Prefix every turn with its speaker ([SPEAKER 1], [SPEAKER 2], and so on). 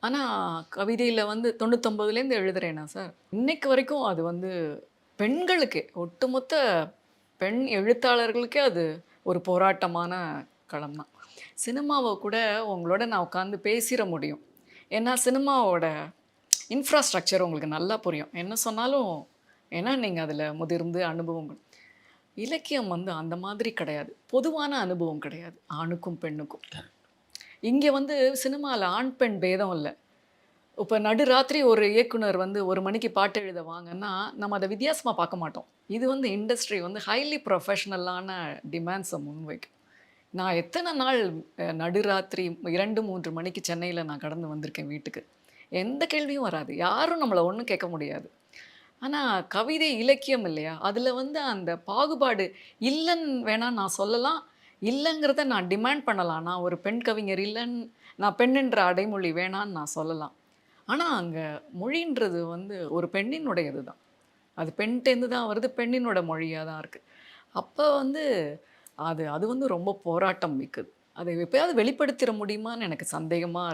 [SPEAKER 1] ஆனால் கவிதையில் வந்து தொண்ணூத்தொம்பதுலேருந்து எழுதுறேனா சார்? இன்னைக்கு வரைக்கும் அது வந்து பெண்களுக்கே ஒட்டுமொத்த பெண் எழுத்தாளர்களுக்கே அது ஒரு போராட்டமான களம் தான் சினிமாவை கூட உங்களோட நான் உட்காந்து பேசிட முடியும். ஏன்னா சினிமாவோட இன்ஃப்ராஸ்ட்ரக்சர் உங்களுக்கு நல்லா புரியும். என்ன சொன்னாலும் ஏன்னா நீங்கள் அதில் முதிர்ந்து அனுபவம் இலக்கியம் வந்து அந்த மாதிரி கிடையாது. பொதுவான அனுபவம் கிடையாது. ஆணுக்கும் பெண்ணுக்கும். இங்கே வந்து சினிமாவில் ஆண் பெண் பேதம் இல்லை. இப்போ நடுராத்திரி ஒரு இயக்குனர் வந்து ஒரு மணிக்கு பாட்டு எழுத வாங்கன்னா நம்ம அதை வித்தியாசமாக பார்க்க மாட்டோம். இது வந்து இண்டஸ்ட்ரி வந்து ஹைலி ப்ரொஃபஷ்னலான டிமாண்ட்ஸை முன்வைக்கும். நான் எத்தனை நாள் நடுராத்திரி இரண்டு மூன்று மணிக்கு சென்னையில் நான் கடந்து வந்திருக்கேன் வீட்டுக்கு. எந்த கேள்வியும் வராது. யாரும் நம்மளை ஒன்றும் கேட்க முடியாது. ஆனால் கவிதை இலக்கியம் இல்லையா? அதில் வந்து அந்த பாகுபாடு இல்லைன்னு வேணால் நான் சொல்லலாம். இல்லைங்கிறத நான் டிமாண்ட் பண்ணலாம். நான் ஒரு பெண் கவிஞர் இல்லைன்னு நான் பெண்ணுன்ற அடைமொழி வேணான்னு நான் சொல்லலாம். ஆனால் அங்கே மொழின்றது வந்து ஒரு பெண்ணினுடையது தான். அது பெண்கிட்டேருந்து தான் வருது பெண்ணினோட மொழியாக தான் இருக்குது அப்போ வந்து அது அது வந்து ரொம்ப போராட்டம் மிக்குது. அதை எப்பயாவது வெளிப்படுத்திட முடியுமான்னு எனக்கு சந்தேகமாக